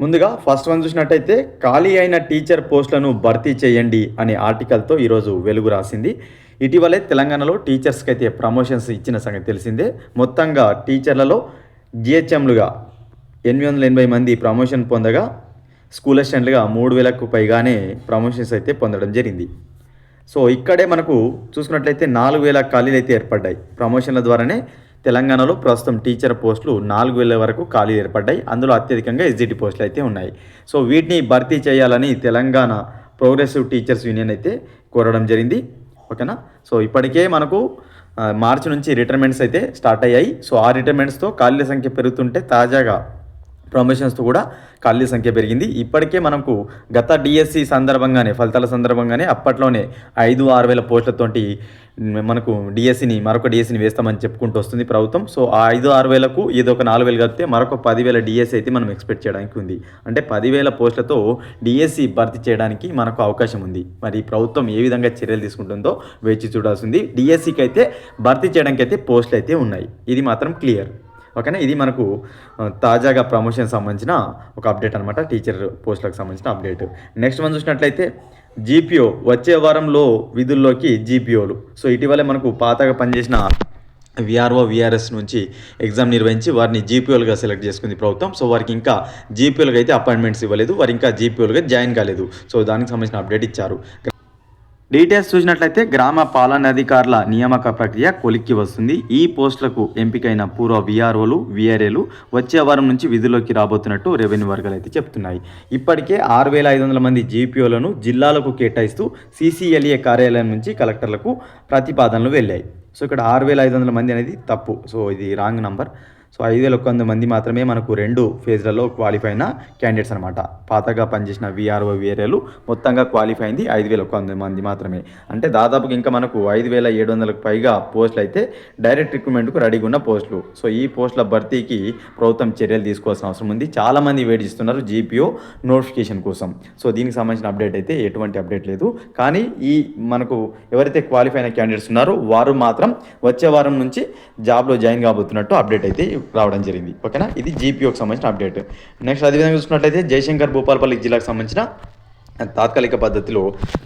ముందుగా first one చూసినట్టయితే ఖాళీ అయిన టీచర్ పోస్టులను భర్తీ చేయండి అనే ఆర్టికల్తో ఈరోజు వెలుగు రాసింది. ఇటీవలే తెలంగాణలో టీచర్స్కి అయితే ప్రమోషన్స్ ఇచ్చిన సంగతి తెలిసిందే. మొత్తంగా టీచర్లలో జిహెచ్ఎంలుగా ఎనిమిది వందల ఎనభై మంది ప్రమోషన్ పొందగా స్కూల్ అసిస్టెంట్లుగా మూడు వేలకు పైగానే ప్రమోషన్స్ అయితే పొందడం జరిగింది. సో ఇక్కడే మనకు చూసుకున్నట్లయితే నాలుగు వేల ఖాళీలు అయితే ఏర్పడ్డాయి ప్రమోషన్ల ద్వారానే. తెలంగాణలో ప్రస్తుతం టీచర్ పోస్టులు నాలుగు వేల వరకు ఖాళీ ఏర్పడ్డాయి. అందులో అత్యధికంగా ఎస్జిటి పోస్టులు అయితే ఉన్నాయి. సో వీటిని భర్తీ చేయాలని తెలంగాణ ప్రోగ్రెసివ్ టీచర్స్ యూనియన్ అయితే కోరడం జరిగింది. ఓకేనా? సో ఇప్పటికే మనకు మార్చి నుంచి రిటైర్మెంట్స్ అయితే స్టార్ట్ అయ్యాయి. సో ఆ రిటైర్మెంట్స్తో ఖాళీల సంఖ్య పెరుగుతుంటే తాజాగా ప్రమోషన్స్తో కూడా ఖాళీ సంఖ్య పెరిగింది. ఇప్పటికే మనకు గత డిఎస్సి సందర్భంగానే ఫలితాల సందర్భంగానే అప్పట్లోనే ఐదు ఆరు వేల పోస్టులతోటి మనకు డిఎస్సిని మరొక డిఎస్సిని వేస్తామని చెప్పుకుంటూ వస్తుంది ప్రభుత్వం. సో ఆ ఐదు ఆరు వేలకు ఏదో ఒక నాలుగు వేలు కలిపితే మరొక పదివేల డిఎస్సి అయితే మనం ఎక్స్పెక్ట్ చేయడానికి ఉంది. అంటే పదివేల పోస్టులతో డిఎస్సి భర్తీ చేయడానికి మనకు అవకాశం ఉంది. మరి ప్రభుత్వం ఏ విధంగా చర్యలు తీసుకుంటుందో వేచి చూడాల్సింది డిఎస్సికి అయితే భర్తీ చేయడానికి అయితే పోస్టులు అయితే ఉన్నాయి. ఇది మాత్రం క్లియర్. ఓకేనా? ఇది మనకు తాజాగా ప్రమోషన్ సంబంధించిన ఒక అప్డేట్ అనమాట టీచర్ పోస్టులకు సంబంధించిన అప్డేట్ నెక్స్ట్ మనం చూసినట్లయితే జీపీఓ వచ్చే వారంలో విధుల్లోకి జీపీఓలు సో ఇటీవలే మనకు పాతగా పనిచేసిన విఆర్ఓ విఆర్ఎస్ నుంచి ఎగ్జామ్ నిర్వహించి వారిని జీపీఓలుగా సెలెక్ట్ చేసుకుంది ప్రభుత్వం. సో వారికి ఇంకా జీపీఓలుగా అయితే అపాయింట్మెంట్స్ ఇవ్వలేదు. వారు ఇంకా జీపీఓలుగా జాయిన్ కాలేదు. సో దానికి సంబంధించిన అప్డేట్ ఇచ్చారు. డీటెయిల్స్ చూసినట్లయితే గ్రామ పాలనాధికారుల నియామక ప్రక్రియ కొలిక్కి వస్తుంది. ఈ పోస్టులకు ఎంపికైన పూర్వ విఆర్ఓలు విఆర్ఏలు వచ్చే వారం నుంచి విధుల్లోకి రాబోతున్నట్టు రెవెన్యూ వర్గాలు అయితే చెప్తున్నాయి. ఇప్పటికే ఆరు వేల ఐదు వందల మంది జీపీఓలను జిల్లాలకు కేటాయిస్తూ సీసీఎల్ఏ కార్యాలయం నుంచి కలెక్టర్లకు ప్రతిపాదనలు వెళ్ళాయి. సో ఇక్కడ ఆరు వేల ఐదు వందల మంది అనేది తప్పు. సో ఇది రాంగ్ నంబర్. సో ఐదు వేల ఒక వంద మంది మాత్రమే మనకు రెండు ఫేజ్లలో క్వాలిఫై అయిన క్యాండిడేట్స్ అనమాట పాతగా పనిచేసిన విఆర్ఓ విఆర్ఏలు మొత్తంగా క్వాలిఫై అయింది ఐదు వేల ఒక వంద మంది మాత్రమే. అంటే దాదాపుగా ఇంకా మనకు ఐదు వేల ఏడు వందలకు పైగా పోస్టులు అయితే డైరెక్ట్ రిక్రూట్మెంట్కు రెడీగా ఉన్న పోస్టులు. సో ఈ పోస్టుల భర్తీకి ప్రభుత్వం చర్యలు తీసుకోవాల్సిన అవసరం ఉంది. చాలామంది వెయిట్ చేస్తున్నారు జీపీఓ నోటిఫికేషన్ కోసం. సో దీనికి సంబంధించిన అప్డేట్ అయితే ఎటువంటి అప్డేట్ లేదు. కానీ ఈ మనకు ఎవరైతే క్వాలిఫై అయిన క్యాండిడేట్స్ ఉన్నారో వారు మాత్రం వచ్చే వారం నుంచి జాబ్లో జాయిన్ కాబోతున్నట్టు అప్డేట్ అయితే రావడం జరిగింది. ఓకేనా? ఇది జీపీఓకి సంబంధించిన అప్డేట్ నెక్స్ట్ అదేవిధంగా చూసుకున్నట్లయితే జయశంకర్ భూపాలపల్లి జిల్లాకు సంబంధించిన తాత్కాలిక పద్ధతిలో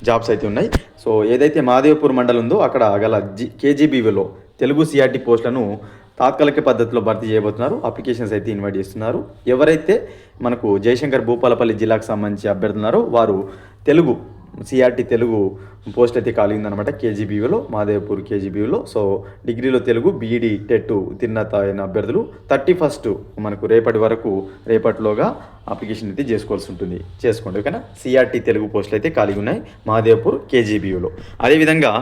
జాబ్స్ అయితే ఉన్నాయి. సో ఏదైతే మాదేవపూర్ మండలం ఉందో అక్కడ గల జి కేజీబీవీలో తెలుగు సిఆర్టీ పోస్టులను తాత్కాలిక పద్ధతిలో భర్తీ చేయబోతున్నారు. అప్లికేషన్స్ అయితే ఇన్వైట్ చేస్తున్నారు. ఎవరైతే మనకు జయశంకర్ భూపాలపల్లి జిల్లాకు సంబంధించి అభ్యర్థులున్నారో వారు తెలుగు సిఆర్టీ తెలుగు పోస్ట్ అయితే ఖాళీ ఉందన్నమాట కేజీబీవీలో మాదేవ్పూర్ కేజీబీవీలో. సో డిగ్రీలో తెలుగు బీఈడి టెట్ ఉత్తీర్ణత అయిన అభ్యర్థులు థర్టీ ఫస్ట్ మనకు రేపటి వరకు రేపటిలోగా అప్లికేషన్ అయితే చేసుకోవాల్సి ఉంటుంది. చేసుకోండి ఓకేనా? సిఆర్టీ తెలుగు పోస్టులు అయితే ఖాళీ ఉన్నాయి మాదేవ్పూర్ కేజీబీయూలో అదేవిధంగా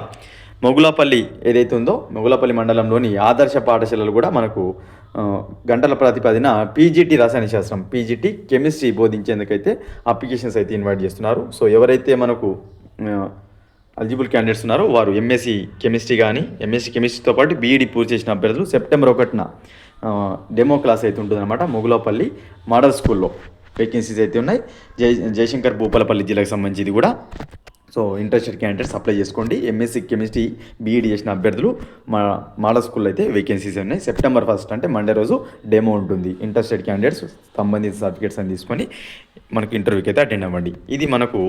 మొగులాపల్లి ఏదైతే ఉందో మొగులాపల్లి మండలంలోని ఆదర్శ పాఠశాలలు కూడా మనకు గంటల ప్రతిపాదిన పీజీటీ రసాయన శాస్త్రం. పీజీటీ కెమిస్ట్రీ బోధించేందుకైతే అప్లికేషన్స్ అయితే ఇన్వైట్ చేస్తున్నారు. సో ఎవరైతే మనకు ఎలిజిబుల్ క్యాండిడేట్స్ ఉన్నారో వారు ఎంఎస్సి కెమిస్ట్రీ కానీ ఎంఎస్సి కెమిస్ట్రీతో పాటు బీఈడి పూర్తి చేసిన అభ్యర్థులు సెప్టెంబర్ ఒకటిన డెమో క్లాస్ అయితే ఉంటుందన్నమాట మొగులాపల్లి మోడల్ స్కూల్లో. వేకెన్సీస్ అయితే ఉన్నాయి. జై జయశంకర్ భూపాలపల్లి జిల్లాకు సంబంధించింది కూడా. సో ఇంట్రెస్టెడ్ క్యాండిడేట్స్ అప్లై చేసుకోండి. ఎంఎస్సి కెమిస్ట్రీ బీఈడి చేసిన అభ్యర్థులు మా మోడల్ స్కూల్లో అయితే వేకెన్సీస్ ఉన్నాయి. సెప్టెంబర్ ఫస్ట్ అంటే మండే రోజు డెమో ఉంటుంది. ఇంట్రెస్టెడ్ క్యాండిడేట్స్ సంబంధిత సర్టిఫికేట్స్ అని తీసుకొని మనకు ఇంటర్వ్యూకి అయితే అటెండ్ అవ్వండి. ఇది మనకు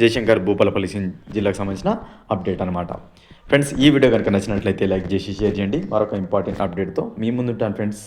జయశంకర్ భూపాలపల్లి జిల్లాకు సంబంధించిన అప్డేట్ అనమాట ఫ్రెండ్స్ ఈ వీడియో కనుక నచ్చినట్లయితే లైక్ చేసి షేర్ చేయండి. మరొక ఇంపార్టెంట్ అప్డేట్తో మీ ముందుంటాను ఫ్రెండ్స్